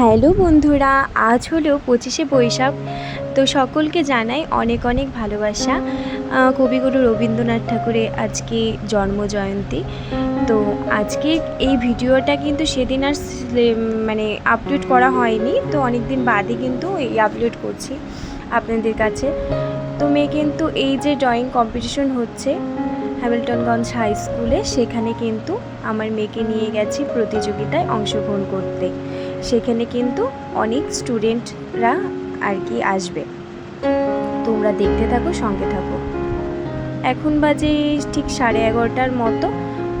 Hello বন্ধুরা, আজ হলো পঁচিশে বৈশাখ, তো সকলকে জানাই অনেক অনেক ভালোবাসা। কবিগুরু রবীন্দ্রনাথ ঠাকুরের আজকে জন্ম জয়ন্তী তো আজকে এই ভিডিওটা কিন্তু সেদিন আর মানে আপলোড করা হয়নি, তো অনেক দিন বাদে কিন্তু এই আপলোড করছি আপনাদের কাছে। তো মেয়ে কিন্তু এই যে ড্রয়িং কম্পিটিশন হচ্ছে হ্যামিল্টনগঞ্জ হাই স্কুলে সেখানে কিন্তু আমার মেয়েকে নিয়ে গেছি প্রতিযোগিতায় অংশগ্রহণ করতে। সেখানে কিন্তু অনেক স্টুডেন্টরা আর কি আসবে। তোমরা দেখতে থাকো, সঙ্গে থাকো। এখন বাজে ঠিক সাড়ে এগারোটার মতো,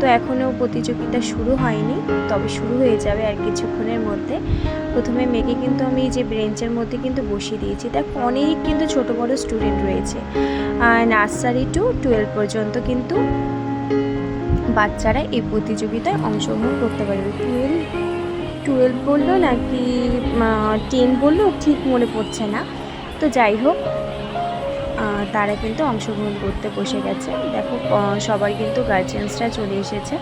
তো এখনও প্রতিযোগিতা শুরু হয়নি, তবে শুরু হয়ে যাবে আর কিছুক্ষণের মধ্যে। প্রথমে মেয়েকে কিন্তু আমি যে বেঞ্চের মধ্যে কিন্তু বসিয়ে দিয়েছি, দেখ অনেক কিন্তু ছোট বড় স্টুডেন্ট রয়েছে। নার্সারি টু টুয়েলভ পর্যন্ত কিন্তু বাচ্চারা এই প্রতিযোগিতায় অংশগ্রহণ করতে পারবে। টুয়েলভ টুয়েলভ বলল নাকি টেন বলল, ঠিক মনে পড়ছে না। তো যাই হোক তারা কিন্তু অংশগ্রহণ করতে বসে গেছে। দেখো সবাই কিন্তু গার্জিয়ানসরা চলে এসেছে।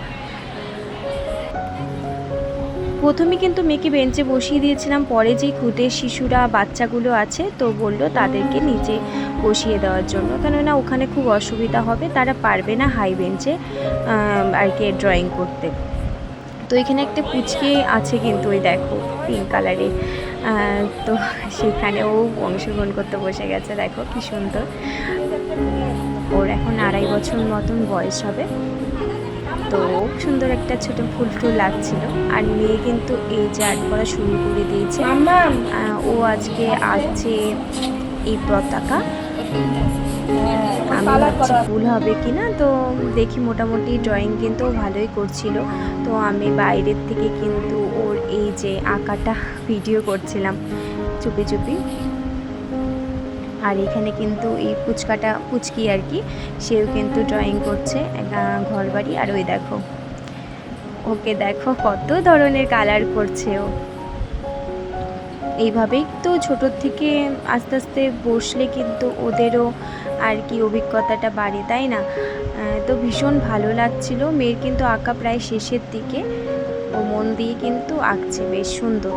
প্রথমে কিন্তু মেয়েকে বেঞ্চে বসিয়ে দিয়েছিলাম, পরে যে খুদে শিশুরা, বাচ্চাগুলো আছে, তো বলল তাদেরকে নিচে বসিয়ে দেওয়ার জন্য। কেননা ওখানে খুব অসুবিধা হবে, তারা পারবে না হাই বেঞ্চে আর কি ড্রয়িং করতে। এখানে একটা পুচকে আছে কিন্তু ওই দেখো পিঙ্ক কালারে তো সেখানে ও অংশগ্রহণ করতে বসে গেছে দেখো কি সুন্দর। ওর এখন আড়াই বছর মতন বয়স হবে। তো খুব সুন্দর একটা ছোট ফুল ফুল লাগছিল। আর মেয়ে কিন্তু এই যে আর্ট করা শুরু করে দিয়েছে। ও আজকে আছে এই পতাকা। আমি ভাবছি ভুল হবে কি না তো দেখি মোটামুটি ড্রয়িং কিন্তু ভালোই করছিল। তো আমি বাইরের থেকে কিন্তু ওর এই যে আঁকাটা ভিডিও করছিলাম চুপি চুপি। আর এখানে কিন্তু এই পুচকাটা পুচকি আর কি সেও কিন্তু ড্রয়িং করছে ঘর বাড়ি আর ওই দেখো ওকে দেখো কত ধরনের কালার করছে ও। এইভাবেই তো ছোটোর থেকে আস্তে আস্তে বসলে কিন্তু ওদেরও আর কি অভিজ্ঞতাটা বাড়ে, তাই না? তো ভীষণ ভালো লাগছিল। মেয়ের কিন্তু আঁকা প্রায় শেষের দিকে। ও মন দিয়ে কিন্তু আঁকছে, বেশ সুন্দর।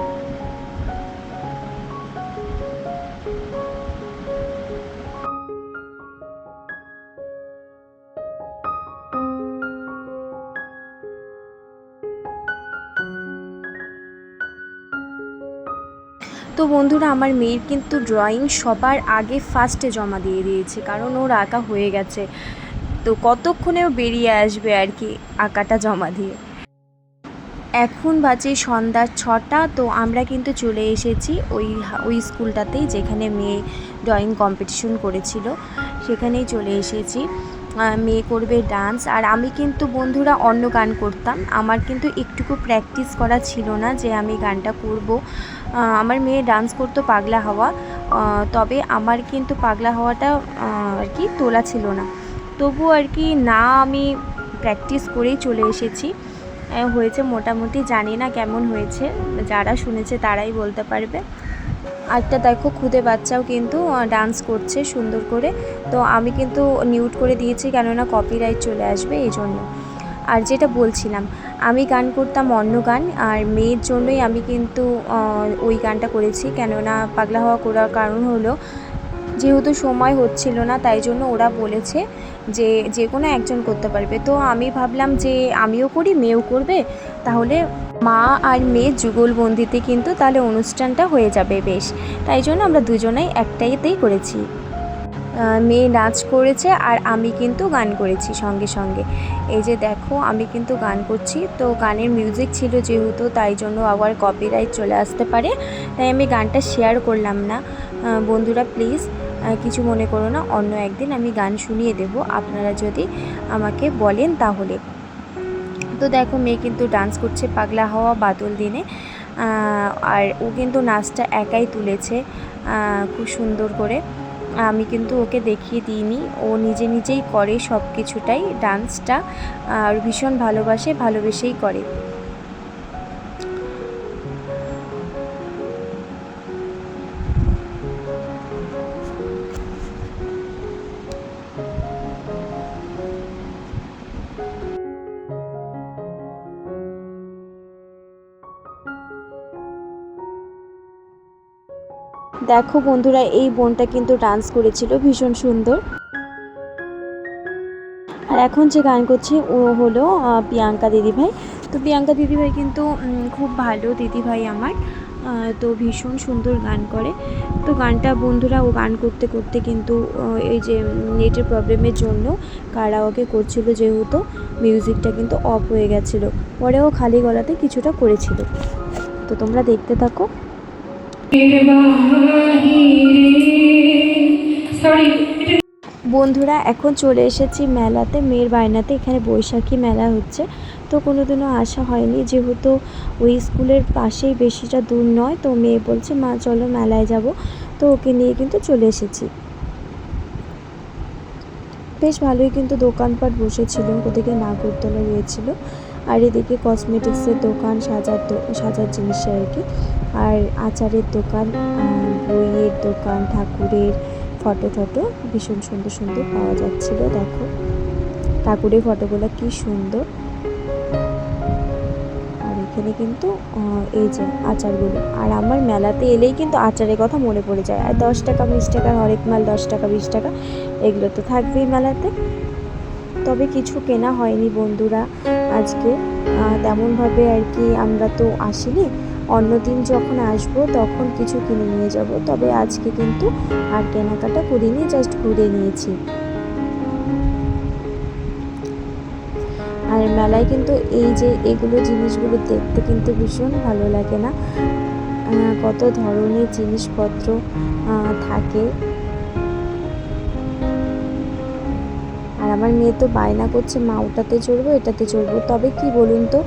তো বন্ধুরা, আমার মেয়ের কিন্তু ড্রয়িং সবার আগে ফার্স্টে জমা দিয়ে দিয়েছে, কারণ ওর আঁকা হয়ে গেছে। তো কতক্ষণে ও বেরিয়ে আসবে আর কি আঁকাটা জমা দিয়ে? এখন বাজে সন্ধ্যা ছটা, তো আমরা কিন্তু চলে এসেছি ওই ওই স্কুলটাতেই যেখানে মেয়ে ড্রয়িং কম্পিটিশন করেছিল, সেখানেই চলে এসেছি। মেয়ে করবে ডান্স আর আমি কিন্তু বন্ধুরা অন্য গান করতাম। আমার কিন্তু একটুকু প্র্যাকটিস করা ছিল না যে আমি গানটা করব। আমার মেয়ে ডান্স করতো পাগলা হাওয়া। তবে আমার কিন্তু পাগলা হাওয়াটা আর কি তোলা ছিল না। তবু আর কি না আমি প্র্যাকটিস করেই চলে এসেছি। হয়েছে মোটামুটি, জানি না কেমন হয়েছে। যারা শুনেছে তারাই বলতে পারবে। আরেকটা দেখো, খুদে বাচ্চাও কিন্তু ডান্স করছে সুন্দর করে। তো আমি কিন্তু নিউট করে দিয়েছি, কেননা কপিরাইট চলে আসবে, এই জন্য। আর যেটা বলছিলাম, আমি গান করতাম অন্য গান, আর মেয়ের জন্যই আমি কিন্তু ওই গানটা করেছি। কেননা পাগলা হওয়া করার কারণ হলো, যেহেতু সময় হচ্ছিল না, তাই জন্য ওরা বলেছে যে যে কোনো একজন করতে পারবে। তো আমি ভাবলাম যে আমিও করি, মেয়েও করবে। তাহলে মা আর মেয়ে যুগলবন্দিতে কিন্তু তাহলে অনুষ্ঠানটা হয়ে যাবে বেশ। তাই জন্য আমরা দুজনেই একটাইতেই করেছি। মেয়ে নাচ করেছে আর আমি কিন্তু গান করেছি সঙ্গে সঙ্গে। এই যে দেখো, আমি কিন্তু গান করছি। তো গানের মিউজিক ছিল যেহেতু, তাই জন্য আবার কপিরাইট চলে আসতে পারে। তাই আমি গানটা শেয়ার করলাম না। বন্ধুরা প্লিজ কিছু মনে করো না, অন্য একদিন আমি গান শুনিয়ে দেব। আপনারা যদি আমাকে বলেন তাহলে। তো দেখো, মেয়ে কিন্তু ডান্স করছে পাগলা হওয়া বাদল দিনে। আর ও কিন্তু নাচটা একাই তুলেছে খুব সুন্দর করে। আমি কিন্তু ওকে দেখিয়ে দিইনি। ও নিজে নিজেই করে সব কিছুটাই ডান্সটা আর ভীষণ ভালোবাসে, ভালোবেসেই করে। দেখো বন্ধুরা, এই বোনটা কিন্তু ডান্স করেছিল, ভীষণ সুন্দর। আর এখন যে গান করছে, ও হলো প্রিয়াঙ্কা দিদিভাই। তো প্রিয়াঙ্কা দিদিভাই কিন্তু খুব ভালো দিদিভাই আমার। তো ভীষণ সুন্দর গান করে। তো গানটা বন্ধুরা, ও গান করতে করতে কিন্তু এই যে, নেটের প্রবলেমের জন্য কারাওকে করছিল যেহেতু, মিউজিকটা কিন্তু অফ হয়ে গেছিল। পরে ও খালি গলাতে কিছুটা করেছিল। তো তোমরা দেখতে থাকো। বন্ধুরা, এখন চলে এসেছি মেলাতে, মেয়ের বায়নাতে। এখানে বৈশাখী মেলা হচ্ছে। তো কোনো দিনও আসা হয়নি। যেহেতু ওই স্কুলের পাশেই বেশিটা দূর নয়, তো মেয়ে বলছে, মা, চলো মেলায় যাব। তো ওকে নিয়ে কিন্তু চলে এসেছি। বেশ ভালোই কিন্তু দোকানপাট বসেছিল। ওদিকে নাগরদোলা রয়েছিল। আর এদিকে কসমেটিক্সের দোকান সাজার সাজার জিনিস আর কি। আর আচারের দোকান বইয়ের দোকান, ঠাকুরের ফটো টটো ভীষণ সুন্দর সুন্দর পাওয়া যাচ্ছিল, দেখো। ঠাকুরের ফটোগুলো কি সুন্দর। আর এখানে কিন্তু এই যে আচারগুলো। আর আমার মেলাতে এলেই কিন্তু আচারের কথা মনে পড়ে যায়। আর দশ টাকা, বিশ টাকা, হরেক মাল দশ টাকা, বিশ টাকা, এগুলো তো থাকবেই মেলাতে। তবে কিছু কেনা হয়নি বন্ধুরা আজকে। তেমনভাবে আর কি আমরা তো আসিনি। অন্যদিন যখন আসব, তখন কিছু কিনে নিয়ে যাব। তবে আজকে কিন্তু আর কেনাকাটা করিনি জাস্ট ঘুরে নিয়েছি। আর মেলায় কিন্তু এই যে এগুলো জিনিসগুলো দেখতে কিন্তু ভীষণ ভালো লাগে না। কত ধরনের জিনিসপত্র থাকে। আমার মেয়ে তো বায়না করছে, মা ওটাতে চড়বো, এটাতে চড়বো। তবে কি বলুন তো,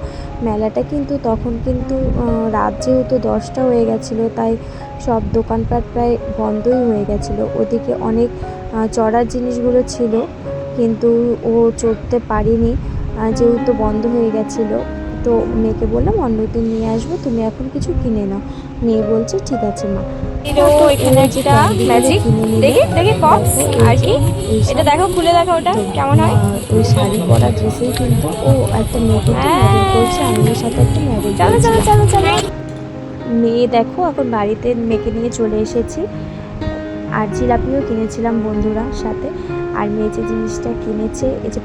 মেলাটা কিন্তু তখন কিন্তু রাত যেহেতু দশটা হয়ে গেছিল, তাই সব দোকানপাট প্রায় বন্ধই হয়ে গেছিল। ওদিকে অনেক চড়ার জিনিসগুলো ছিল, কিন্তু ও চড়তে পারিনি যেহেতু বন্ধ হয়ে গেছিল। তো মেয়েকে বললাম অন্য দিন নিয়ে আসব, তুমি এখন কিছু কিনে নাও। মেয়ে বলছে, ঠিক আছে মা। এখানে একটা ম্যাজিক দেখি দেখি আর কি। এটা দেখো খুলে দেখো ওটা কেমন হয়। ওই শাড়ি পরা ড্রেসেই কিন্তু ও একটা মেয়েকে হ্যাঁ। করছে সাথে একটা ম্যারেজ চলো চলো চলো চলো। মেয়ে দেখো এখন বাড়িতে মেয়েকে নিয়ে চলে এসেছি। আর জিলাপিও কিনেছিলাম বন্ধুরা সাথে। আর মেয়ে যে জিনিসটা কিনেছে, এই যে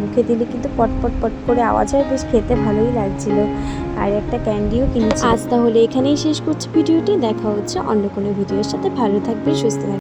মুখে দিলে কিন্তু পটপট পট করে আওয়াজ হয়, বেশ খেতে ভালোই লাগছিল। আর একটা ক্যান্ডিও কিনেছি। আজ তাহলে এখানেই শেষ করছি ভিডিওটি। দেখা হচ্ছে অন্য কোনো ভিডিওর সাথে। ভালো থাকবে সুস্থ থাকবে